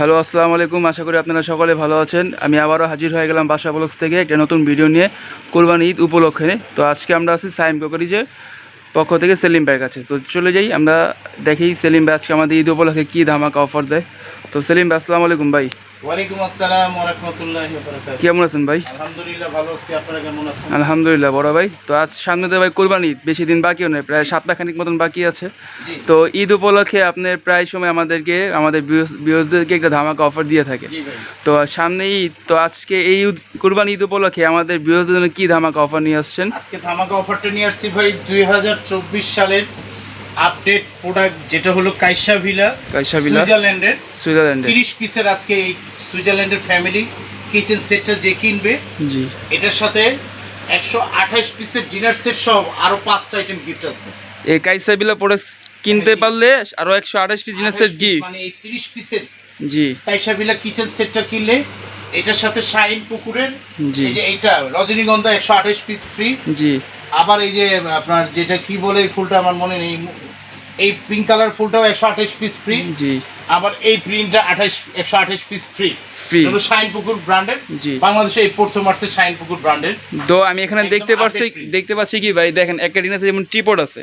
Hello, আসসালামু আলাইকুম। আশা করি আপনারা সকলে ভালো আছেন। আমি আবারও হাজির হয়ে গেলাম বাসা ব্লগস থেকে একটা নতুন ভিডিও নিয়ে কোরবানি ঈদ উপলক্ষে। তো আজকে আমরা আছি সাইম কোকরিজের পক্ষ থেকে সেলিম ভাইয়ের কাছে। তো চলে যাই, আমরা দেখি সেলিম ভাই আজকে আমাদের ঈদ উপলক্ষে কী ধামাকা অফার দেয়। তো সেলিম ভাই আসসালামু আলাইকুম ভাই। ওয়ালাইকুম আসসালাম ওয়া রাহমাতুল্লাহি ওয়া বারাকাতুহু। কেমন আছেন ভাই? আলহামদুলিল্লাহ ভালো আছি আপনারা কেমন আছেন? আলহামদুলিল্লাহ বড় ভাই। তো আজ সামনে তো ভাই কোরবানি বেশি দিন বাকিও নেই প্রায় সপ্তাহখানিক মতন বাকি আছে। তো ঈদ উপলক্ষে আপনি প্রায় সময় আমাদেরকে আমাদের বিরোধীদেরকে একটা ধামাকা অফার দিয়ে থাকে। তো সামনে ঈদ তো আজকে এই ঈদ- কুরবানি ঈদ উপলক্ষে আমাদের বিরোধীদের জন্য কী ধামাকা অফার নিয়ে আসছেন? আজকে ধামাকা অফারটা নিয়ে আসছি ভাই 2024 সালের আপডেট প্রোডাক্ট যেটা হলো কাইসা ভিলা কাইসাবিলা সুইজারল্যান্ডের। সুইজারল্যান্ডে 30 পিসের আজকে এই সুইজারল্যান্ডের ফ্যামিলি কিচেন সেটটা যে কিনবে জি। এটার সাথে 128 পিসের ডিনার সেট সহ আরও পাঁচটা আইটেম গিফট আছে। এই কাইসাবিলা প্রোডাক্ট কিনতে পারলে আরও একশো আঠাশ পিস জিনিসের 28 জি মানে এই 30 পিসের জি। কাইসা ভিলা কিচেন সেটটা কিনলে এটার সাথে শাইন পুকুরের জি। এই যে এইটা রজনীগন্ধা একশো আঠাশ পিস ফ্রি জি। আবার এই যে আপনার যেটা কি বলে এই ফুলটা আমার মনে নেই এই পিঙ্ক কালার ফুলটাও একশো আঠাশ পিস ফ্রি জি। আবার এই প্রিন্টটা আঠাশ একশো আঠাশ পিস ফ্রি ফ্রি শাইন পুকুর ব্র্যান্ডের জি। বাংলাদেশে এই প্রথম আসছে শাইন পুকুর ব্র্যান্ডের তো আমি এখানে দেখতে পাচ্ছি দেখতে পাচ্ছি কি ভাই? দেখেন একটা ডিনার যেমন টিপট আছে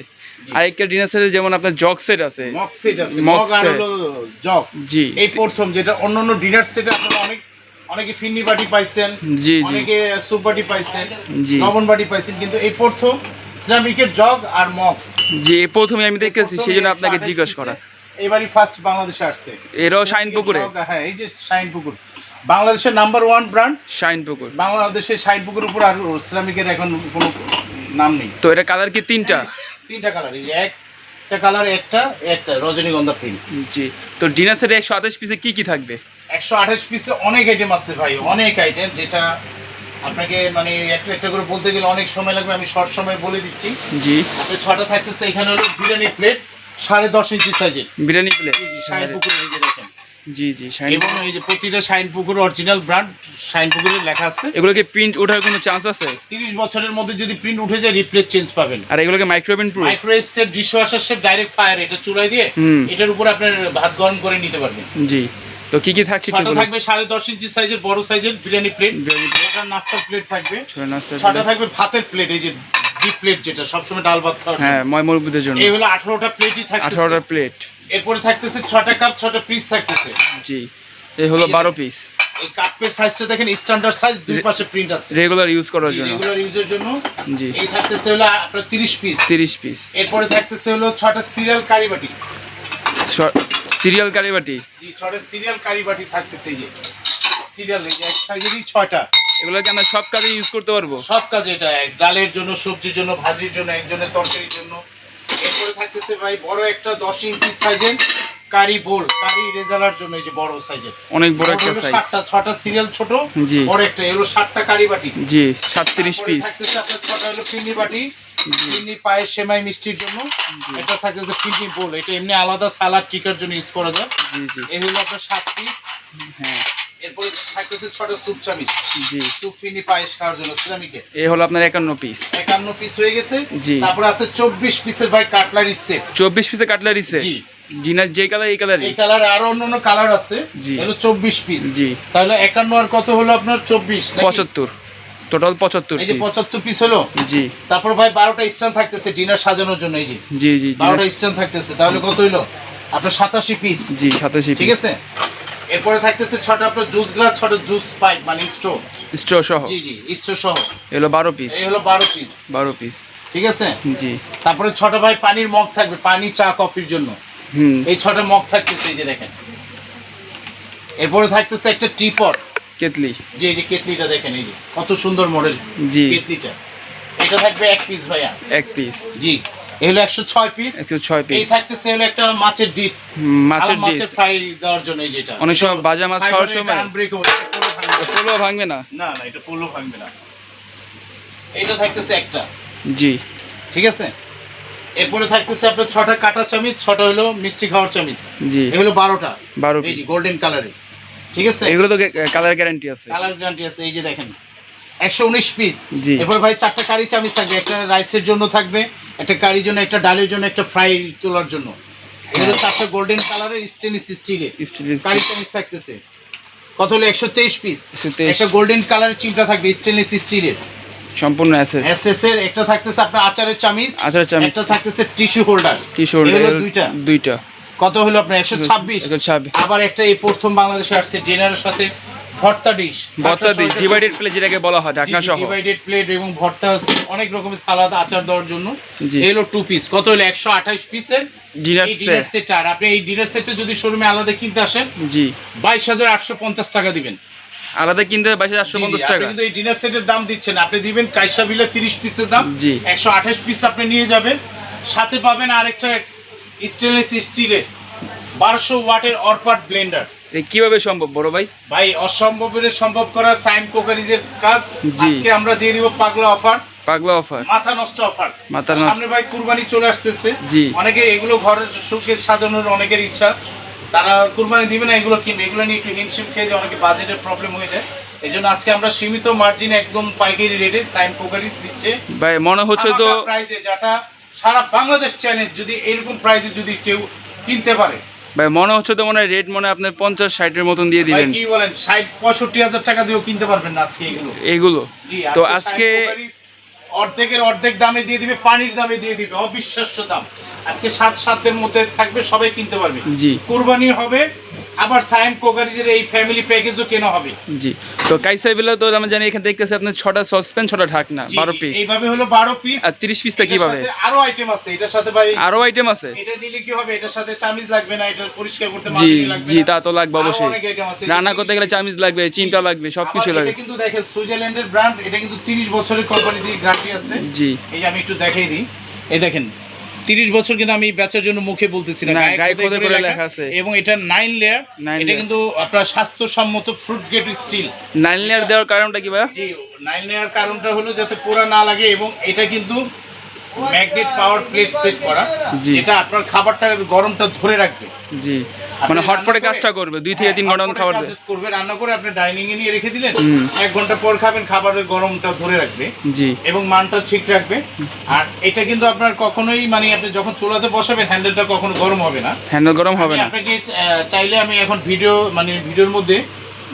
আর একটা ডিনার যেমন আপনার জগ সেট আছে। মগ সেট আছে। মগ আর হলো জগ জি। এই প্রথম যেটা অন্যান্য ডিনার সেটে আপনারা অনেক অনেকে ফিন্নি বাটি পাইছেন জি জি। অনেকে সুপ বাটি পাইছেন জি। লবণ বাটি পাইছেন কিন্তু এই প্রথম সিরামিকের জগ আর মগ। জি প্রথমে আমি দেখেছি সেই জন্য আপনাকে জিজ্ঞেস করা। এবারই ফার্স্ট বাংলাদেশে আসছে। এরাও শাইন পুকুরে? হ্যাঁ এই যে শাইন পুকুর। বাংলাদেশের নাম্বার ওয়ান ব্র্যান্ড শাইন পুকুর। বাংলাদেশের শাইন পুকুরের উপর আর সিরামিকের এখন কোনো নাম নেই। তো এটা কালার কি তিনটা? তিনটা কালার এই যে একটা কালার একটা একটা রজনীগন্ধা প্রিন্ট জি তো ডিনার সেটে একশো আঠাশ পিসে কি কি থাকবে? একশো আঠাশ পিসে অনেক আইটেম আছে ভাই অনেক আইটেম যেটা আপনাকে মানে একটা একটা করে বলতে গেলে অনেক সময় লাগবে আমি শর্ট সময় বলে দিচ্ছি। জি। আপনি ছটা থাকতেছে এখানে হলো বিরিয়ানি প্লেট সাড়ে দশ ইঞ্চি সাইজের বিরিয়ানি প্লেট জি জি শাইন পুকুরের এই দেখেন। জি জি শাইন এবং এই যে প্রতিটা শাইন পুকুর অরিজিনাল ব্র্যান্ড শাইন পুকুরের লেখা আছে। এগুলোকে প্রিন্ট ওঠার কোনো চান্স আছে? তিরিশ বছরের মধ্যে যদি প্রিন্ট উঠে যায় রিপ্লেস চেঞ্জ পাবেন। আর এগুলোকে micro oven proof microwave set dishwasher set direct fire এটা চুলায় দিয়ে এটার উপর আপনার ভাত গরম করে নিতে পারবেন। জি। তো কি কি থাকছে ছটা থাকবে সাড়ে দশ ইঞ্চি সাইজের বড় সাইজের বিরিয়ানি প্লেট ওটার নাস্তার প্লেট থাকবে। ছোট থাকবে ভাতের প্লেট এই যে ডিপ প্লেট যেটা সবসময় ডাল ভাত খাওয়ার হ্যাঁ জন্য। ময় মুরব্বীদের জন্য। এই হলো আঠারোটা প্লেটই থাকবে আঠারোটা প্লেট এরপরে থাকতেছে ছটা কাপ ছটা পিস থাকতেছে। জি এই হলো এই যে বারো পিস এই কাপের সাইজটা দেখেন স্ট্যান্ডার্ড সাইজ দুই পাশে প্রিন্ট আছে। রেগুলার ইউজ করার জন্য। রেগুলার ইউজের জন্য। জি। এই থাকতেছে হলো আপনার তিরিশ পিস তিরিশ পিস এরপরে থাকতেছে হলো ছটা সিরিয়াল কারি বাটি। সিরিয়াল কারিবাটি? ছটা সিরিয়াল কারি বাটি থাকতেছে এই যে সিরিয়াল এই যে এক সাইজেরই ছয়টা। এগুলোকে আমরা সব কাজে ইউজ করতে পারব? সব কাজে এটা ডালের জন্য সবজির জন্য ভাজির জন্য একজনের তরকারির জন্য। এরপরে থাকতেছে ভাই বড় একটা দশ ইঞ্চি সাইজের কারি বোল কারি রেজালার জন্য এই যে বড় সাইজের অনেক বড় একটা সাইজ সাতটা ছটা সিরিয়াল ছোট বড় একটা এগুলো সাতটা কারি বাটি। জি সাতত্রিশ তারপরে পিস থাকতেছে আপনার ছটা হলো পিন্নি বাটি। এমনি পায়ের সেমাই মিষ্টির জন্য। এটা থাকে যে ফিল্টিং বোল এটা এমনি আলাদা সালাড টিকার জন্য ইউজ করা যায়। এই আপনার সাত পিস হ্যাঁ। এরপরে থাকতেছে জি। পায়েস খাওয়ার জন্য এই হলো আপনার 51 পিস 51 পিস হয়ে গেছে। জি। আছে 24 পিসের ভাই কাটলারি পিসের জিনার যে কালার এই কালার এই কালার আর অন্য কালার আছে। এগুলো পিস জি। তাহলে 51 আর কত হলো আপনার? 24 75 টোটাল পঁচাত্তর এই যে পিস পঁচাত্তর পিস হলো? জি। তারপর ভাই বারোটা স্ট্যান্ড থাকতেছে ডিনার সাজানোর জন্য এই যে। জি জি বারোটা dinner- স্ট্যান্ড থাকতেছে। তাহলে কত হইল? আপনার সাতাশি পিস জি সাতাশি ঠিক আছে? এরপরে থাকতেছে ছটা আপনার জুস গ্লাস ছটা জুস পাইপ মানে স্ট্রো স্টোর সহ। জি জি স্ট্রো সহ। এলো বারো পিস এই হলো বারো পিস বারো পিস ঠিক আছে? জি। তারপরে ছটা ভাই পানির মগ থাকবে পানি চা কফির জন্য। হুম। এই ছটা মগ থাকতেছে এই যে দেখেন। এরপরে থাকতেছে একটা টিপট কেতলি এই যে কেটলিটা দেখেন এই যে কত সুন্দর মডেল জি। কেটলিটা। এটা থাকবে এক পিস ভাইয়া। এক পিস জি এই হলো একশো ছয় পিস একশো ছয় এই পিস থাকতেছে হলো একটা মাছের ডিশ মাছের ডিশ মাছের ফ্রাই দেওয়ার জন্য এই যেটা। অনেক সময় বাজা মাছ খাওয়ার সময় পোলো ভাঙবে। না। না না এটা পোলো ভাঙবে না। এটা থাকতেছে একটা। জি। ঠিক আছে? এরপরে থাকতেছে আপনার ছটা কাটা চামিচ ছটা হলো মিষ্টি খাওয়ার চামিচ। জি। এগুলো বারোটা। বারো এই যে গোল্ডেন কালারে ঠিক আছে? এগুলো তো কালার গ্যারান্টি আছে। কালার গ্যারান্টি আছে এই যে দেখেন। একশো উনিশ পিস। এরপর ভাই চারটা কারি চামিচ থাকবে একটা রাইসের জন্য থাকবে একটা কারির জন্য একটা ডালের জন্য একটা ফ্রাই তোলার জন্য। এগুলো চারটা গোল্ডেন কালারের স্টেনলেস স্টিলের কারি চামিচ থাকতেছে। কত হলো? একশো তেইশ পিস 123 একটা গোল্ডেন কালারের চিমটা থাকবে স্টেনলেস স্টিলের সম্পূর্ণ অ্যাসেস এসএস এর একটা থাকতেছে আপনার আচারের চামিচ আচারের চামিচ। একটা থাকতেছে টিস্যু হোল্ডার টিস্যু এগুলো দুইটা। দুইটা। কত হলো আপনার? একশো ছাব্বিশ? আবার একটা এই প্রথম বাংলাদেশে আসছে ডিনারের সাথে ভর্তা ডিশ। ভর্তা দিই ডিভাইডেড প্লেট যেটাকে বলা হয় ঢাকনা সহ ডিভাইডেড প্লেট এবং ভর্তা অনেক রকমের সালাদ আচার দেওয়ার জন্য। জি। টু পিস কত হলো? একশো আঠাশ পিসের ডিনার সেট আর। আপনি এই ডিনার যদি শোরুমে আলাদা কিনতে আসেন জি। বাইশ হাজার আটশো পঞ্চাশ টাকা দিবেন। আলাদা কিনতে বাইশ আটশো পঞ্চাশ টাকা। কিন্তু এই ডিনার সেটের দাম দিচ্ছেন আপনি দিবেন কাইসা বিলে তিরিশ পিসের দাম। জি। একশো আঠাশ পিস আপনি নিয়ে যাবেন। সাথে পাবেন আরেকটা স্টেনলেস স্টিলের বারোশো ওয়াটের অরপাট ব্লেন্ডার। কীভাবে সম্ভব বড় ভাই? ভাই অসম্ভবের সম্ভব করা সাইম কোকারিজের কাজ। আজকে আমরা দিয়ে দিব পাগলা অফার। পাগলা অফার। মাথা নষ্ট অফার। মাথা সামনে ভাই কুরবানি চলে আসতেছে। জি। অনেকে এগুলো ঘরের সুখে সাজানোর অনেকের ইচ্ছা। তারা কুরবানি দিবে না এগুলো কিনবে। এগুলো নিয়ে একটু হিমশিম খেয়ে যায় অনেকে বাজেটের প্রবলেম হয়ে যায়। এই জন্য আজকে আমরা সীমিত মার্জিন একদম পাইকারি রেটে সাইম কোকারিজ দিচ্ছে। ভাই মনে হচ্ছে তো প্রাইসে যেটা সারা বাংলাদেশ চ্যানেল যদি এরকম প্রাইসে যদি কেউ কিনতে পারে। ভাই মনে হচ্ছে তো মনে হয় রেট মনে আপনার পঞ্চাশ ষাটের মতন দিয়ে দিবেন। কি বলেন ষাট পঁয়ষট্টি হাজার টাকা দিয়েও কিনতে পারবেন না আজকে এগুলো। এগুলো? জি তো আজকে অর্ধেকের অর্ধেক দামে দিয়ে দিবে পানির দামে দিয়ে দিবে অবিশ্বাস্য দাম। আজকে সাত সাতের মধ্যে থাকবে সবাই কিনতে পারবে। জি। কুরবানি হবে আবার সাইম কোকারিজের এই ফ্যামিলি প্যাকেজও কেনা হবে। জি। তো কাইসাইবেলা তো আমরা জানি এখানে দেখতেছি আপনার ছটা সসপেন ছটা ঢাকনা বারো পিস এইভাবে হলো বারো পিস আর তিরিশ পিসটা কীভাবে? আরও আইটেম আছে এটার সাথে ভাই আরও আইটেম আছে? এটা নিলে কি হবে? এটার সাথে চামিজ লাগবে না এটা পরিষ্কার করতে জি লাগবে জি তা তো লাগবে অবশ্যই। রান্না করতে গেলে চামিচ লাগবে চিন্তা লাগবে সবকিছু লাগবে এটা কিন্তু দেখেন সুইজারল্যান্ডের ব্র্যান্ড এটা কিন্তু 30 বছরের কোম্পানি দিয়ে গ্যারান্টি আছে জি। এই আমি একটু দেখাই দিই। এই দেখেন তিরিশ বছর কিন্তু আমি বেচার জন্য মুখে বলতেছি না লেখা। আছে। এবং এটা নাইন লেয়ার এটা কিন্তু আপনার স্বাস্থ্যসম্মত food grade steel nine layer দেওয়ার কারণটা কি ভাই জি নাইন লেয়ার কারণটা হলো যাতে পোড়া না লাগে এবং এটা কিন্তু ম্যাগনেট পাওয়ার প্লেট সেট করা। যেটা আপনার খাবারটা গরমটা ধরে রাখবে। জি। মানে হটপটে কাজটা করবে দুই থেকে হ্যাঁ, তিন ঘণ্টা খাবার করবে রান্না করে আপনি ডাইনিং এ নিয়ে রেখে দিলেন। এক ঘণ্টা পর খাবেন খাবারের গরমটা ধরে রাখবে জি। এবং মানটা ঠিক রাখবে। আর এটা কিন্তু আপনার কখনোই মানে আপনি যখন চুলাতে বসাবেন হ্যান্ডেলটা কখনো গরম হবে না। হ্যান্ডেল গরম হবে না। আপনাকে চাইলে আমি এখন ভিডিও মানে ভিডিওর মধ্যে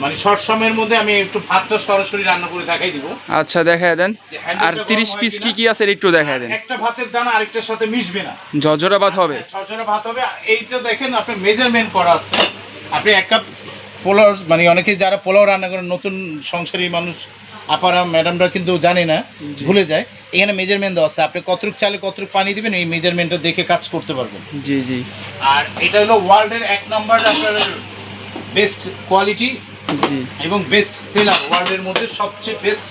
মানে শর্ট সময়ের মধ্যে আমি একটু ভাতটা সরাসরি রান্না করে দেখাই দিব। আচ্ছা দেখায় দেন। আর গরম তিরিশ হয় পিস কি। কি আছে একটু দেখায় দেন। একটা ভাতের দানা আরেকটার সাথে মিশবে না। জজরা ভাত হবে। ছড়ছড়ে ভাত হবে। এইটা দেখেন আপনি মেজারমেন্ট করা আছে। আপনি এক কাপ পোলাও মানে অনেকে যারা পোলাও রান্না করেন নতুন সংসারী মানুষ আপারা ম্যাডামরা কিন্তু জানে না ভুলে যায়। এখানে মেজারমেন্ট দেওয়া আছে। আপনি কতটুক চালে কতটুক পানি দিবেন এই মেজারমেন্টটা দেখে কাজ করতে পারবেন। জি জি। আর এটা হলো ওয়ার্ল্ডের এক নম্বর আপনার বেস্ট কোয়ালিটি এবং বেস্ট সেলার ওয়ার্ল্ডের মধ্যে সবচেয়ে বেস্ট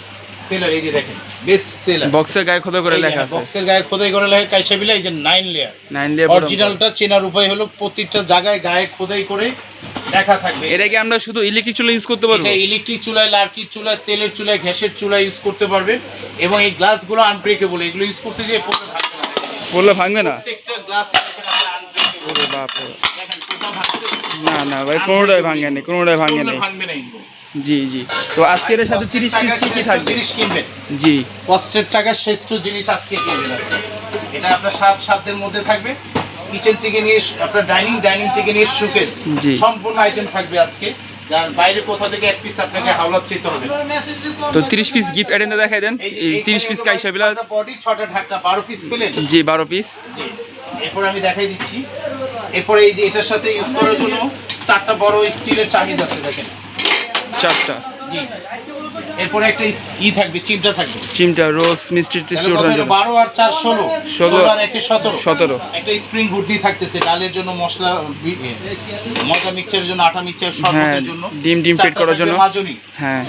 সেলার এই যে দেখেন বেস্ট সেলার বক্সের গায়ে খোদা করে লেখা আছে। বক্সের গায়ে খোদাই করে লেখা কাইসা বিলা এই যে নাইন লেয়ার নাইন লেয়ার অরিজিনালটা চেনার উপায় হলো প্রত্যেকটা জায়গায় গায়ে খোদাই করে লেখা থাকবে। এটা কি আমরা শুধু ইলেকট্রিক চুলা ইউজ করতে পারব? এটা ইলেকট্রিক চুলায় লার্কির চুলায় তেলের চুলায় গ্যাসের চুলায় ইউজ করতে পারবেন। এবং এই গ্লাসগুলো আনব্রেকেবল এগুলো ইউজ করতে গিয়ে পড়ে ভাঙবে না। বললে ভাঙবে না? প্রত্যেকটা গ্লাস আনব্রেকেবল বাপ রে। না না ভাই কোনোটাই ভাঙেনি কোনোটাই ভাঙেনি জি জি। তো আজকের সাথে তিরিশ পিস কি কি থাকবে? জিনিস কিনবেন জি। কষ্টের টাকা শ্রেষ্ঠ জিনিস আজকে কিনবেন এটা আপনার সাত সাতের মধ্যে থাকবে। কিচেন থেকে নিয়ে আপনার ডাইনিং ডাইনিং থেকে নিয়ে সুকেজ জি। সম্পূর্ণ আইটেম থাকবে আজকে। যার বাইরে কোথা থেকে এক পিস আপনাকে হাওলাত হবে তো তিরিশ পিস গিফট আইটেমটা দেখাই দেন। এই তিরিশ পিস কাইসা বিলা বডি ঢাকা পিস পেলেন জি বারো পিস জি। এরপর আমি দেখাই দিচ্ছি। এরপরে এই যে এটার সাথে ইউজ করার জন্য চারটা বড় স্টিলের চাহিদ আছে দেখেন। চারটা। জি। এরপরে একটা ই থাকবে চিমটা থাকবে। চিমটা রোজ মিষ্টি? জন্য। বারো আর চার ষোলো। ষোলো। আর একে সতেরো। সতেরো। একটা স্প্রিং ঘুটনি থাকতেছে ডালের জন্য মশলা মজা মিক্সচারের জন্য আটা মিক্সচার হ্যাঁ, জন্য ডিম টিম ফিট করার জন্য। মাজনি। হ্যাঁ।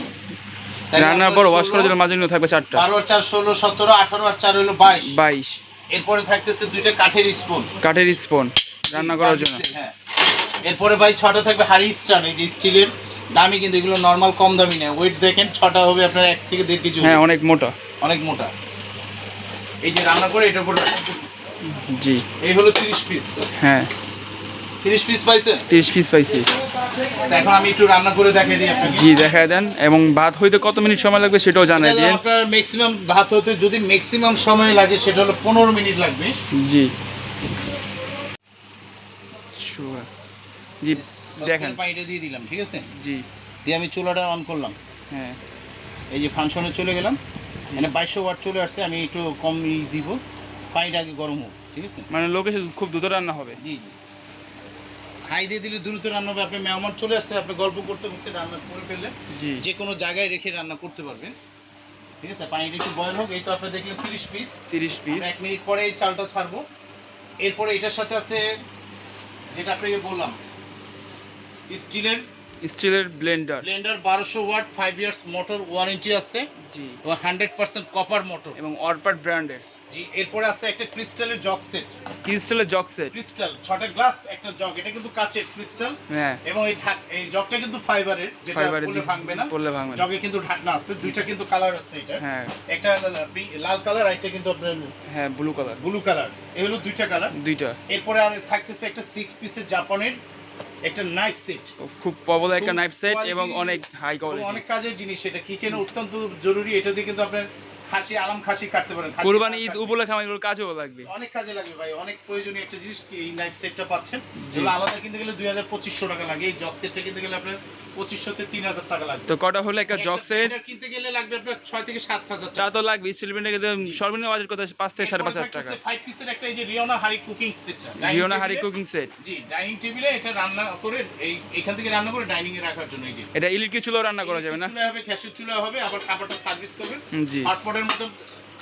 রান্নার পর ওয়াশ করার জন্য মাঝে থাকবে চারটা। বারো আর চার ষোলো সতেরো আঠারো আর চার হলো বাইশ। বাইশ। এরপরে থাকতেছে দুইটা কাঠের স্পুন কাঠের স্পন রান্না করার জন্য। হ্যাঁ। এরপরে ভাই ছটা থাকবে হাড়ি স্টান এই যে স্টিলের দামি কিন্তু এগুলো নর্মাল কম দামি না ওয়েট দেখেন ছটা হবে আপনার এক থেকে দেড় কেজি হ্যাঁ অনেক মোটা। অনেক মোটা। এই যে রান্না করে এটার উপর জি। এই হলো তিরিশ পিস হ্যাঁ। তিরিশ পিস পাইছেন? তিরিশ পিস পাইছি। এখন আমি একটু রান্না করে দেখাই দিই আপনাকে। জি দেখায় দেন। এবং ভাত হইতে কত মিনিট সময় লাগবে সেটাও জানাই দিন আপনার ম্যাক্সিমাম ভাত হতে যদি ম্যাক্সিমাম সময় লাগে সেটা হলো পনেরো মিনিট লাগবে। জি। শুরু করা জি দেখেন। পানিটা দিয়ে দিলাম ঠিক আছে? জি। দিয়ে আমি চুলাটা অন করলাম। হ্যাঁ। এই যে ফাংশনে চলে গেলাম। মানে বাইশশো ওয়াট চলে আসছে আমি একটু কম দিব। পানিটা আগে গরম হোক ঠিক আছে? মানে লোকে খুব দ্রুত রান্না হবে। জি জি। হাই দিয়ে দিলে দ্রুত রান্না হবে। আপনি মেহমান চলে আসছে আপনি গল্প করতে করতে রান্না করে ফেললে জি। যে কোনো জায়গায় রেখে রান্না করতে পারবেন। ঠিক আছে? পানিটা একটু বয়ল হোক এই তো আপনি দেখলেন তিরিশ পিস তিরিশ পিস এক মিনিট পরে এই চালটা ছাড়বো। এরপরে এটার সাথে আছে যেটা আপনাকে বললাম স্টিলের স্টিলের ব্লেন্ডার। ব্লেন্ডার বারোশো watt five years motor warranty আছে জি। হান্ড্রেড পার্সেন্ট কপার মোটর এবং অরপার ব্র্যান্ডের। জি এরপরে আছে একটা ক্রিস্টালের জগ সেট। ক্রিস্টালের জগ সেট। ক্রিস্টাল ছটা গ্লাস একটা জগ এটা কিন্তু কাচের ক্রিস্টাল। হ্যাঁ। এবং এই ঢাক এই জগটা কিন্তু ফাইবারের যেটা পড়লে ভাঙবে না। পড়লে ভাঙবে জগে কিন্তু ঢাকনা আছে দুইটা কিন্তু কালার আছে এটা হ্যাঁ। একটা লাল কালার আর একটা কিন্তু আপনার হ্যাঁ ব্লু কালার। ব্লু কালার এই হলো দুইটা কালার। দুইটা। এরপরে আর থাকতেছে একটা সিক্স পিসের জাপানের একটা নাইফ সেট খুব পপুলার একটা নাইফ সেট এবং অনেক হাই কোয়ালিটি অনেক কাজের জিনিস এটা। কিচেনে অত্যন্ত জরুরি এটা দিয়ে কিন্তু আপনার খাসি আলাম খাসি কাটতে পারেন। কুরবানি ঈদ উপলক্ষে আমার এগুলো কাজেও লাগবে। অনেক কাজে লাগবে ভাই অনেক প্রয়োজনীয় একটা জিনিস কি এই নাইফ সেটটা পাচ্ছেন। যেগুলো আলাদা কিনতে গেলে দুই হাজার পঁচিশশো টাকা লাগে। এই জগ সেটটা কিনতে গেলে আপনার পঁচিশশো থেকে তিন হাজার টাকা লাগবে। তো কটা হলো একটা জগ সেট কিনতে গেলে লাগবে আপনার ছয় থেকে সাত হাজার চা তো লাগবে স্টিল ব্লেন্ডার সর্বনিম্ন বাজেট কত পাঁচ থেকে সাড়ে পাঁচ হাজার টাকা। ফাইভ পিসের একটা এই যে রিওনা হারি কুকিং সেটটা জিওনা হারি কুকিং সেট জি ডাইনিং টেবিলে এটা রান্না করে এই এখান থেকে রান্না করে ডাইনিং এ রাখার জন্য এই যে। এটা ইলেকট্রিক চুলো রান্না করা যাবে না? চুলা হবে গ্যাসের চুলা হবে আবার খাবারটা সার্ভিস করবেন। জি। হটপটের মতো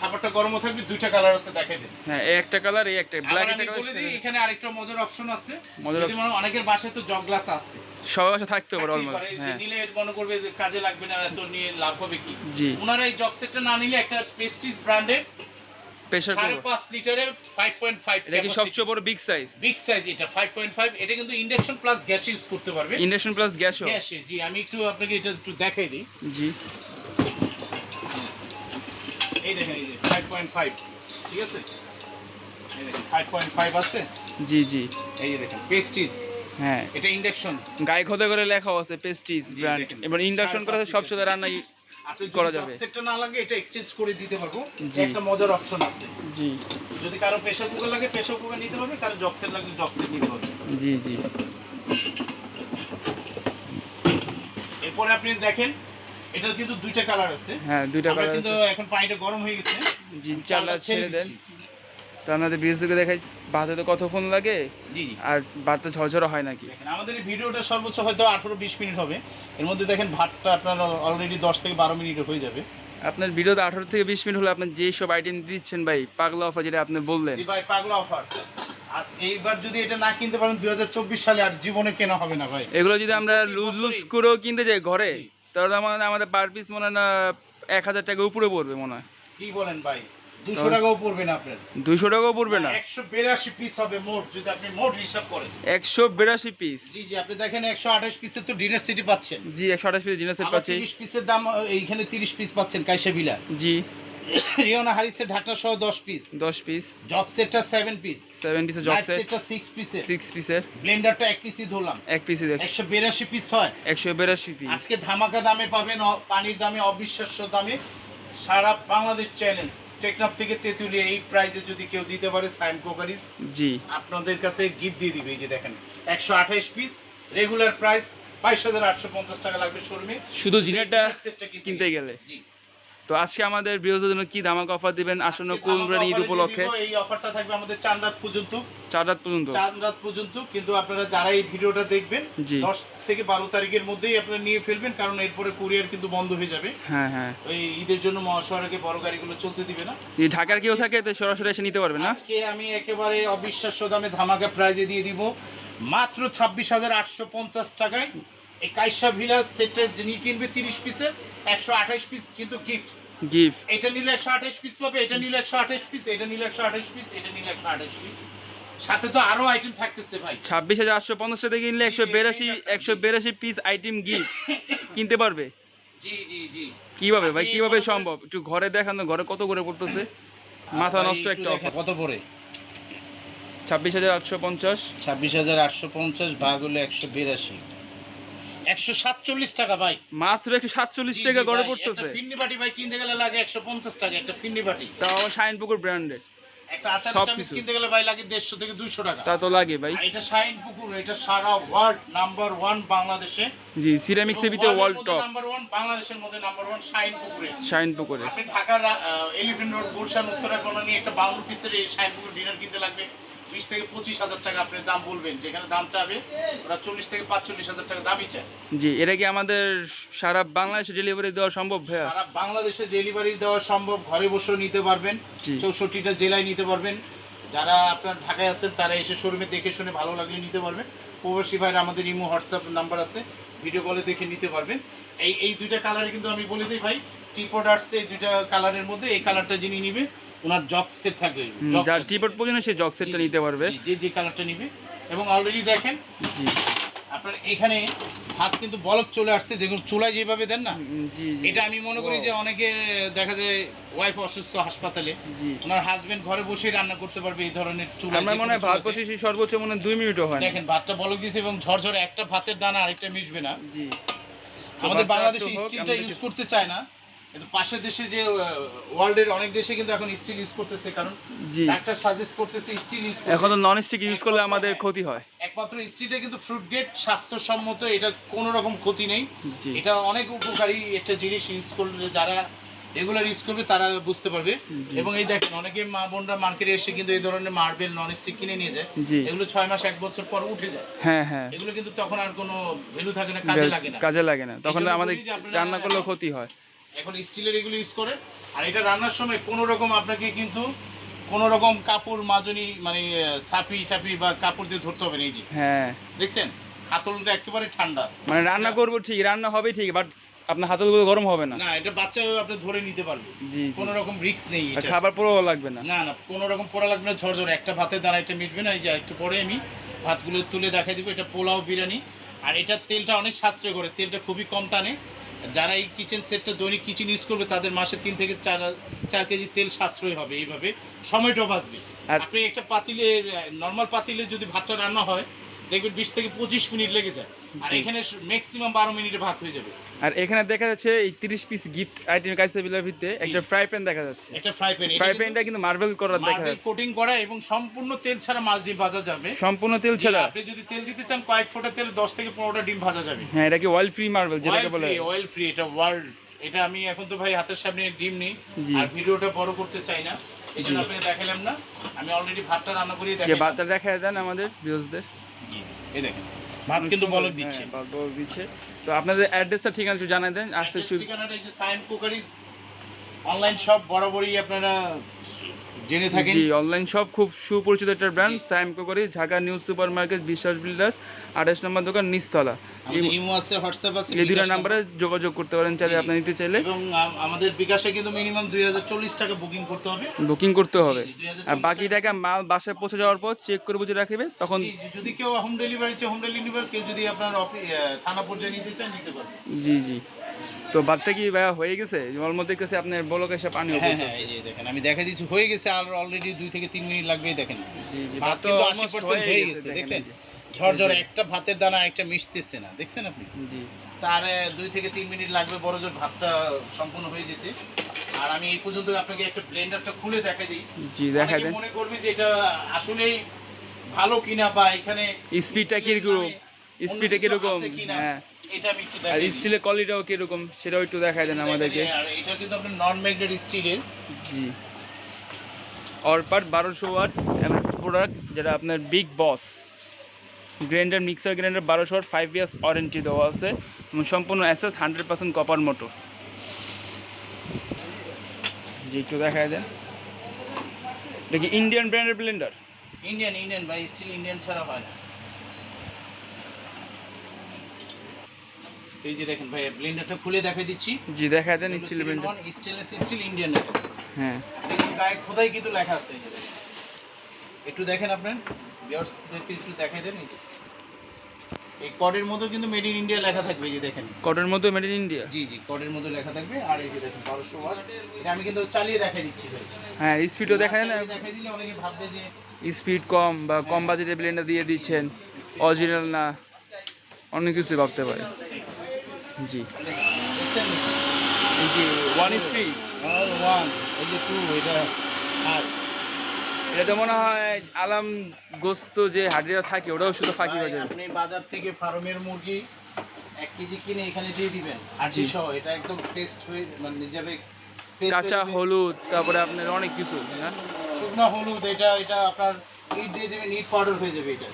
খাবারটা গরমও থাকবে দুইটা কালার আছে দেখাই দেন। হ্যাঁ এই একটা কালার এই একটা ব্ল্যাক একটা আমি বলে দিই এখানে আরেকটা মজার অপশন আছে। মজার যদি মনে অনেকের বাসায় তো জগ গ্লাস আছে। সবার কাছে থাকতে পারে অলমোস্ট হ্যাঁ। নিলে মনে করবে কাজে লাগবে না এত নিয়ে লাভ হবে কি? জি। ওনারা এই জগ সেটটা না নিলে একটা পেস্টিজ ব্র্যান্ডের প্রেসার কুকার পাঁচ লিটারে ফাইভ পয়েন্ট ফাইভ এটা কি সবচেয়ে বড় বিগ সাইজ বিগ সাইজ এটা ফাইভ পয়েন্ট ফাইভ এটা কিন্তু ইন্ডাকশন প্লাস গ্যাস ইউজ করতে পারবে। ইন্ডাকশন প্লাস গ্যাসও গ্যাসে জি আমি একটু আপনাকে এটা একটু দেখাই দিই। জি। এই দেখেন এই যে ফাইভ পয়েন্ট ফাইভ ঠিক আছে? এই দেখেন ফাইভ পয়েন্ট ফাইভ আছে? জি জি। এই যে দেখেন পেস্টিজ হ্যাঁ। এটা ইন্ডাকশন গায়ে খোদা করে লেখা আছে পেস্টিজ ব্র্যান্ড এবার ইন্ডাকশন করা লিটার। রান্নাই আপনি করা যাবে। সেটটা না লাগে এটা এক্সচেঞ্জ করে দিতে পারব। একটা মজার অপশন আছে। জি। যদি কারও প্রেসার কুকার লাগে প্রেসার কুকার নিতে পারবে কারও জগ সেট লাগলে জগ সেট নিতে পারবে জি জি। এরপরে আপনি দেখেন এটার কিন্তু দুইটা কালার আছে। হ্যাঁ দুইটা কালার কিন্তু এখন পানিটা গরম হয়ে গেছে। জি চালটা ছেড়ে দেন। তো আপনাদের বিএসকে দেখাই ভাতে তো কতক্ষণ লাগে? জি আর ভাতটা ঝরঝরা হয় নাকি? দেখেন আমাদের এই ভিডিওটা সর্বোচ্চ হয়তো আঠারো বিশ মিনিট হবে। এর মধ্যে দেখেন ভাতটা আপনার অলরেডি দশ থেকে বারো মিনিট হয়ে যাবে। আপনার ভিডিওতে আঠারো থেকে বিশ মিনিট হলে আপনার যেই সব আইটেম দিচ্ছেন ভাই পাগলা অফার যেটা আপনি বললেন। জি ভাই পাগলা অফার আজ এইবার যদি এটা না কিনতে পারেন দুই হাজার চব্বিশ সালে আর জীবনে কেনা হবে না ভাই। এগুলো যদি আমরা লুজ লুজ করেও কিনতে যাই ঘরে। তাহলে আমাদের আমাদের পার পিস মনে হয় না এক হাজার টাকা উপরে পড়বে মনে হয়। কি বলেন ভাই? দুশো টাকাও পড়বে না আপনার? দুশো টাকাও পড়বে না। একশো বিরাশি পিস হবে মোট যদি আপনি মোট হিসাব করেন। একশো বিরাশি পিস জি জি আপনি দেখেন একশো আঠাশ পিসের তো ডিনার সিটি পাচ্ছেন। জি একশো আঠাশ পিস ডিনার সিট পাচ্ছেন তিরিশ পিসের দাম এইখানে তিরিশ পিস পাচ্ছেন কাইসা বিলা। জি। রিওনা হারিসের ঢাকনা সহ দশ পিস দশ পিস জগ সেটটা সেভেন পিস সেভেন পিসের জব সেট সেটটা সিক্স পিসের সিক্স পিসের ব্লেন্ডারটা এক পিসই ধরলাম। এক পিসই দেখ একশো বিরাশি পিস হয়। একশো বিরাশি পিস আজকে ধামাকা দামে পাবেন পানির দামে অবিশ্বাস্য দামে সারা বাংলাদেশ চ্যালেঞ্জ টেকনাফ থেকে তেঁতুলিয়া এই প্রাইসে যদি কেউ দিতে পারে সাইম কোকারিস জি। আপনাদের কাছে গিফট দিয়ে দিবে এই যে দেখেন। একশো আঠাইশ পিস রেগুলার প্রাইস বাইশ হাজার আটশো পঞ্চাশ টাকা লাগবে শোরুমে শুধু সেটটা কিনতে গেলে। জি। তো আজকে আমাদের বৃহস্পতির জন্য কি দামাক অফার দিবেন? আসন্ন কোরবানি ঈদ উপলক্ষে। এই অফারটা থাকবে আমাদের চার রাত পর্যন্ত। চার রাত পর্যন্ত। চার রাত পর্যন্ত কিন্তু আপনারা যারা এই ভিডিওটা দেখবেন। দশ থেকে বারো তারিখের মধ্যেই আপনারা নিয়ে ফেলবেন কারণ এরপরে কুরিয়ার কিন্তু বন্ধ হয়ে যাবে। হ্যাঁ হ্যাঁ। ওই ঈদের জন্য মহাশহরকে বড় গাড়িগুলো চলতে দিবে না। ঢাকার কেউ থাকে তো সরাসরি এসে নিতে পারবে না? আজকে আমি একেবারে অবিশ্বাস্য দামে ধামাকা প্রাইজে দিয়ে দিব। মাত্র ছাব্বিশ হাজার আটশো পঞ্চাশ টাকায়। এই কাইসা ভিলা সেটটা যিনি কিনবে তিরিশ পিসের একশো আঠাশ পিস কিন্তু গিফট গিফট এটা নিলে একশো আঠাশ পিস পাবে এটা নিলে একশো আঠাশ পিস এটা নিলে একশো আঠাশ পিস এটা নিলে একশো আঠাশ পিস সাথে তো আরও আইটেম থাকতেছে ভাই। ছাব্বিশ হাজার আটশো পঞ্চাশ টাকা কিনলে একশো বিরাশি একশো বিরাশি পিস আইটেম গিফট কিনতে পারবে? জি জি জি। কীভাবে ভাই? কীভাবে সম্ভব? একটু ঘরে দেখান ঘরে কত করে পড়তেছে? মাথা নষ্ট একটা অফার কত পড়ে। ছাব্বিশ হাজার আটশো পঞ্চাশ। ছাব্বিশ হাজার আটশো পঞ্চাশ ভাগ হলো একশো বিরাশি। একশো সাতচল্লিশ টাকা ভাই। মাত্র একশো সাতচল্লিশ টাকা জি, পড়তেছে। ফিন্নি বাটি ভাই কিনতে গেলে লাগে একশো পঞ্চাশ টাকা একটা ফিন্নি বাটি। তাও আবার শাইনপুকুর ব্র্যান্ডেড একটা আচার সব কিনতে গেলে ভাই লাগে দেড়শো থেকে দুইশো টাকা। তা তো লাগে ভাই। এটা শাইন পুকুর এটা সারা ওয়ার্ল্ড নাম্বার ওয়ান বাংলাদেশে। জি সিরামিক্সের ভিতরে ওয়ার্ল্ড টপ নাম্বার ওয়ান বাংলাদেশের মধ্যে নাম্বার ওয়ান শাইন পুকুরে। শাইন পুকুরে। আপনি ঢাকার এলিফেন্ট রোড গুলশান উত্তরা কোনো নিয়ে একটা বাউন্ন পিসের এই শাইন পুকুর ডিনার কিনতে লাগবে। বিশ থেকে পঁচিশ হাজার টাকা আপনি দাম বলবেন যেখানে দাম চাবে ওরা চল্লিশ থেকে পাঁচচল্লিশ হাজার টাকা দামই চায়। জি এটা কি আমাদের সারা বাংলাদেশে ডেলিভারি দেওয়া সম্ভব ভাইয়া? সারা বাংলাদেশে ডেলিভারি দেওয়া সম্ভব ঘরে বসেও নিতে পারবেন চৌষট্টিটা জেলায় নিতে পারবেন। যারা আপনার ঢাকায় আছেন তারা এসে শোরুমে দেখে শুনে ভালো লাগলে নিতে পারবেন। প্রবাসী ভাইরা আমাদের ইমো হোয়াটসঅ্যাপ নাম্বার আছে ভিডিও কলে দেখে নিতে পারবেন। এই এই দুইটা কালারে কিন্তু আমি বলে দিই ভাই টিপট আসছে এই দুইটা কালারের মধ্যে এই কালারটা যিনি নিবে ওনার জক সেট থাকবে। যার টিপট পর্যন্ত সে জগ সেটটা নিতে পারবে। যে যে কালারটা নিবে। এবং অলরেডি দেখেন জি। আপনার এখানে হাত কিন্তু বলক চলে আসছে। দেখুন চুলায় যেভাবে দেন না জি এটা আমি মনে করি যে অনেকে দেখা যায় ওয়াইফ অসুস্থ হাসপাতালে ওনার হাজবেন্ড ঘরে বসেই রান্না করতে পারবে এই ধরনের চুলা আমার মনে হয় ভাত বসেছি সর্বোচ্চ মনে হয় দুই মিনিটও হয় না। দেখেন ভাতটা বলক দিয়েছে এবং ঝরঝরে একটা ভাতের দানা আরেকটা মিশবে না। জি। আমাদের বাংলাদেশে স্টিলটা ইউজ করতে চায় না। কিন্তু পাশের দেশে যে ওয়ার্ল্ডের অনেক দেশে কিন্তু এখন স্টিল ইউজ করতেছে কারণ ডাক্তার সাজেস্ট করতেছে স্টিল ইউজ এখন নন স্টিক ইউজ করলে আমাদের ক্ষতি হয়। একমাত্র স্টিলটা কিন্তু ফ্রুট গ্রেড স্বাস্থ্যসম্মত এটা কোনো রকম ক্ষতি নেই। এটা অনেক উপকারী একটা জিনিস ইউজ করলে যারা রেগুলার ইউজ করবে তারা বুঝতে পারবে। এবং এই দেখেন অনেকে মা বোনরা মার্কেটে এসে কিন্তু এই ধরনের মার্বেল নন স্টিক কিনে নিয়ে যায়। এগুলো ছয় মাস এক বছর পর উঠে যায়। হ্যাঁ হ্যাঁ। এগুলো কিন্তু তখন আর কোনো ভ্যালু থাকে না কাজে লাগে না। কাজে লাগে না। তখন আমাদের রান্না করলেও ক্ষতি হয়। এখন স্টিলের এগুলো ইউজ করে আর এটা রান্নার সময় কোনো রকম আপনাকে কিন্তু কোনো রকম কাপড় মাজনি মানে সাপি টাপি বা কাপড় দিয়ে ধরতে হবে না এই যে হ্যাঁ। দেখছেন? হাতলটা একেবারে ঠান্ডা। মানে রান্না করব ঠিক রান্না হবে ঠিক বাট আপনার হাতগুলো গরম হবে না। না এটা বাচ্চাও আপনি ধরে নিতে পারবে জি কোনো রকম রিস্ক নেই এটা। খাবার পরেও লাগবে না। না না কোনো রকম পোড়া লাগবে না ঝরঝর। একটা ভাতের দানা একটা মিশবে না এই যে একটু পরে আমি ভাতগুলো তুলে দেখাই দিব। এটা পোলাও বিরিয়ানি। আর এটার তেলটা অনেক সাশ্রয় করে তেলটা খুবই কম টানে। যারা এই কিচেন সেটটা দৈনিক কিচেন ইউজ করবে তাদের মাসে তিন থেকে চার চার কেজি তেল সাশ্রয় হবে এইভাবে। সময়টাও বাঁচবে। আপনি একটা পাতিলে নর্মাল পাতিলে যদি ভাতটা রান্না হয় দেখবেন বিশ থেকে পঁচিশ মিনিট লেগে যায়। আর এখানে ম্যাক্সিমাম বারো মিনিটে ভাত হয়ে যাবে। আর এখানে দেখা যাচ্ছে এই তিরিশ পিস গিফট আইটেম কাইসাবিলার ভিতরে একটা ফ্রাই প্যান দেখা যাচ্ছে। একটা ফ্রাই প্যান ফ্রাই প্যানটা কিন্তু মার্বেল করার দেখা যাচ্ছে। কোটিং করা এবং সম্পূর্ণ তেল ছাড়া মাছ ডিম ভাজা যাবে। সম্পূর্ণ তেল ছাড়া? আপনি যদি তেল দিতে চান কয়েক ফোঁটা তেল দশ থেকে পনেরোটা ডিম ভাজা যাবে। হ্যাঁ এটা কি অয়েল ফ্রি মার্বেল যেটাকে বলে? অয়েল ফ্রি এটা ওয়ার্ল্ড এটা আমি এখন তো ভাই হাতের সামনে ডিম নেই। আর ভিডিওটা বড় করতে চাই না। এই জন্য। আপনাকে দেখালাম না। আমি অলরেডি ভাতটা রান্না করিয়ে দেখাই বাচ্চা দেখা দেন আমাদের ভিউজদের এই দেখেন ভাত কিন্তু বলক দিচ্ছে। হ্যাঁ, বলক দিচ্ছে। তো আপনাদের অ্যাড্রেসটা ঠিকানা একটু জানাই দেন। আসতে ঠিকানাটা এই যে সাইন কুকারিজ অনলাইন শপ বরাবরই আপনারা জেনে থাকেন জি অনলাইন শপ খুব সুপরিচিত একটা brand. Saim crockery Dhaka news super market Biswas builders আঠাশ নম্বর দোকান আমাদের ইমো আছে হোয়াটসঅ্যাপ আছে এই দুটো নাম্বারে যোগাযোগ করতে পারেন চাইলে আপনি নিতে চাইলে। এবং আমাদের বিকাশে কিন্তু মিনিমাম দুই হাজার চল্লিশ টাকা বুকিং করতে হবে। বুকিং করতে হবে। আর বাকি টাকা। মাল বাসায় পৌঁছে যাওয়ার পর চেক করে বুঝে রাখবে তখন যদি কেউ হোম ডেলিভারি চাই হোম ডেলিভারি কেউ যদি আপনার থানা পর্যায়ে নিতে চান নিতে পারবেন জি জি। তো বাদটা কি ভাইয়া হয়ে গেছে? ওর মধ্যে দেখতেছি আপনার বলক এসে পানি হ্যাঁ হ্যাঁ এই দেখেন আমি দেখা দিচ্ছি হয়ে গেছে। আর অলরেডি দুই থেকে তিন মিনিট লাগবেই দেখেন। ভাত ভাত কিন্তু আশি পার্সেন্ট হয়ে গেছে দেখছেন ঝরঝরে একটা ভাতের দানা একটা মিশতেছে না দেখছেন আপনি? তার দুই থেকে তিন মিনিট লাগবে বড় জোর ভাতটা সম্পূর্ণ হয়ে যেতে। আর আমি এই পর্যন্ত আপনাকে একটা ব্লেন্ডারটা খুলে দেখাই দিই। জি দেখা দেন। মনে করবে যে এটা আসলেই ভালো কিনা বা এখানে স্পিডটা নামে অন্য স্পিডটা কিছু কীরকম? কিনা, হ্যাঁ। এটা আমি একটু আর দেখাই দিই। স্টিলের কোয়ালিটিটাও কীরকম? সেটাও একটু দেখাই দেন আমাদেরকে। আর এটা কিন্তু আপনার নন ম্যাগনেট স্টিলের জি। অরপার বারোশো ওয়াট এমএক্স প্রোডাক্ট যেটা আপনার big boss grinder mixer grinder বারোশো ওয়াট ফাইভ ইয়ার্স ওয়ারেন্টি দেওয়া আছে এবং সম্পূর্ণ অ্যাসেস হান্ড্রেড পার্সেন্ট কপার মোটর জি একটু দেখাই দেন। এটা কি ইন্ডিয়ান ব্র্যান্ডের ব্লেন্ডার ইন্ডিয়ান ইন্ডিয়ান ভাই স্টিল ইন্ডিয়ান ছাড়া হয় না। এই যে দেখেন ভাই ব্লেন্ডারটা খুলে দেখাই দিচ্ছি। জি দেখাই দেন steel blender stainless steel Indian হ্যাঁ। গায়ে খোদাই কিন্তু লেখা আছে। একটু দেখেন আপনার ভিউয়ার্সদেরকে একটু দেখাই দেন এই কডের মধ্যে কিন্তু মেড ইন ইন্ডিয়া লেখা থাকবে এই যে দেখেন। কটনের মধ্যে মেড ইন ইন্ডিয়া জি জি কডের মধ্যে লেখা থাকবে। আর এই যে দেখেন বারোশো ওয়াট এটা আমি কিন্তু চালিয়ে দেখাই দিচ্ছি ভাই। হ্যাঁ স্পিডও দেখায় না? দেখাই দিলে অনেকে ভাববে যে স্পিড কম বা কম বাজেটের ব্লেন্ডার দিয়ে দিচ্ছেন। অরিজিনাল না। অনেক কিছু ভাবতে পারে। জি। এই ওয়ান স্পিড ওয়ান এটা আর এটা তো মনে হয় আলাম গোস্ত যে থাকে ওটাও শুধু ফাঁকি হয়ে যাবে আপনি বাজার থেকে ফার্মের মুরগি এক কেজি কিনে এখানে দিয়ে দিবেন। সহ এটা একদম টেস্ট হয়ে মানে যাবে কাঁচা হলুদ তারপরে আপনার অনেক কিছু না? শুকনো হলুদ এটা এটা আপনার ইট দিয়ে দিবেন ইট পাউডার হয়ে যাবে এটা।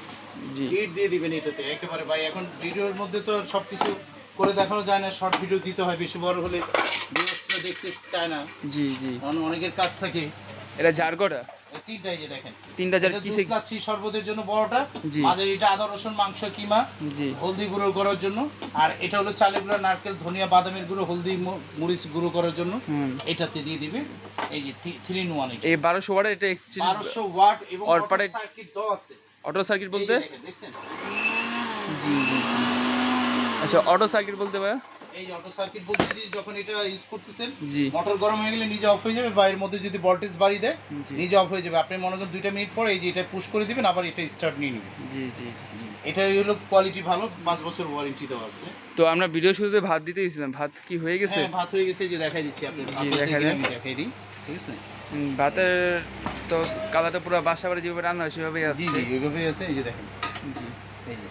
জি। ইট দিয়ে দিবেন এটাতে একেবারে ভাই এখন ভিডিওর মধ্যে তো সব কিছু করে দেখানো যায় না শর্ট ভিডিও দিতে হয় বেশি বড় হলে ভিউয়ার্সরা দেখতে চায় না। জি জি। অন- অনেকের কাজ থাকে। এটা জারগোটা? তিনটাই যে দেখেন। তিনটা জার কিসে লাচ্ছি শরবতের জন্য বড়টা। জি। মাঝের এটা আদা রসুন মাংস কিমা জি। হলদি গুঁড়ো করার জন্য। আর এটা হলো চালের গুঁড়ো নারকেল ধনিয়া বাদামের গুঁড়ো হলদি মরিচ গুঁড়ো করার জন্য। এটাতে দিয়ে দিবে। এই যে থ্রি ইন ওয়ান এই বারোশো ওয়াটের এটা বারোশো ওয়াট এবং পারে- সার্কিট দেওয়া আছে। অটো সার্কিট বলতে? দেখছেন? জি জি। আচ্ছা অটো সার্কিট বলতে ভাইয়া? এই অটো সার্কিট বলতে যে যখন এটা ইউজ করতেছেন জি। মোটর গরম হয়ে গেলে নিজে অফ হয়ে যাবে বা এর মধ্যে যদি ভোল্টেজ বাড়িয়ে দেয় নিজে অফ হয়ে যাবে। আপনি মনে করেন দুইটা মিনিট পরে এই যে এটা পুশ করে দিবেন আবার এটা স্টার্ট নিয়ে নেবেন। জি জি এটাই হলো কোয়ালিটি ভালো পাঁচ বছর ওয়ারেন্টি দেওয়া আছে। তো আমরা ভিডিও শুরুতে ভাত দিতে গেছিলাম। ভাত কি হয়ে গেছে? হ্যাঁ ভাত হয়ে গেছে এই যে দেখাই দিচ্ছি আপনি জি, দেখাই দিকে আমি দেখাই দিই ঠিক আছে? ভাতের তো কালারটা পুরো বাসা বাড়ি যেভাবে রান্না হয় সেভাবেই আছে। জি জি ওইভাবেই আছে এই যে দেখেন। জি। এই যে।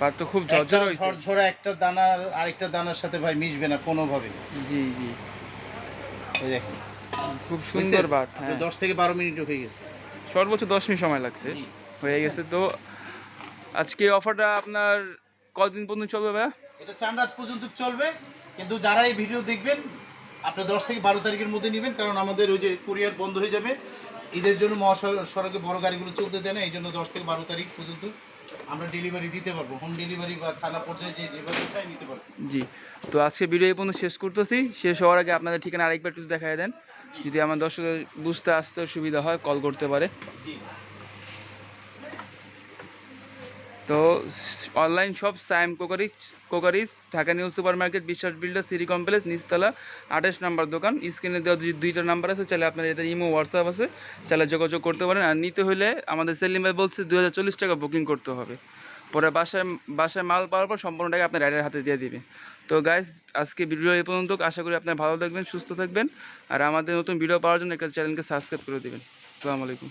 ভাত তো খুব ঝরঝর হয়েছে ঝরঝরা একটা দানার আরেকটা দানার সাথে ভাই মিশবে না কোনোভাবে। জি জি। এই দেখেন। খুব সুন্দর ভাত হ্যাঁ। দশ থেকে বারো মিনিট হয়ে গেছে। সর্বোচ্চ দশ মিনিট সময় লাগছে। হয়ে গেছে তো। আজকে অফারটা আপনার কতদিন পর্যন্ত চলবে ভাইয়া? এটা চার রাত পর্যন্ত চলবে কিন্তু যারা এই ভিডিও দেখবেন আপনার দশ থেকে বারো তারিখের মধ্যে নেবেন কারণ আমাদের ওই যে কুরিয়ার বন্ধ হয়ে যাবে। ঈদের জন্য মহাসড়কে বড় গাড়িগুলো চলতে দেয় না এই জন্য দশ থেকে বারো তারিখ পর্যন্ত আমরা ডেলিভারি দিতে পারব। হোম ডেলিভারি বা থানা পর্যায়ে যে যেভাবে চাই নিতে পারব। জি। তো আজকে ভিডিও এই পর্যন্ত শেষ করতেছি। শেষ হওয়ার আগে আপনাদের ঠিকানা আরেকবার একটু দেখাই দেন। যদি আমার দর্শকদের বুঝতে আসতে সুবিধা হয় কল করতে পারে। জি। তো online shop Saim crockery crockeries Dhaka new super market Biswas builder city complex নিচতলা আঠাশ নাম্বার দোকান। স্ক্রিনে দেওয়া দুই- দুইটা নাম্বার আছে, চাইলে আপনার এদের ইমো হোয়াটসঅ্যাপ আছে, চাইলে যোগাযোগ করতে পারেন। আর নিতে হলে আমাদের সেলিম ভাই বলছে দু হাজার চল্লিশ টাকা বুকিং করতে হবে। পরে বাসায় বাসায় মাল পাওয়ার পর সম্পূর্ণ টাকা আপনার রাইডার হাতে দিয়ে দিবে। তো গাইজ আজকে ভিডিও এই পর্যন্ত, আশা করি আপনার ভালো থাকবেন, সুস্থ থাকবেন। আর আমাদের নতুন ভিডিও পাওয়ার জন্য একটা চ্যানেলকে সাবস্ক্রাইব করে দেবেন। আসসালামু আলাইকুম।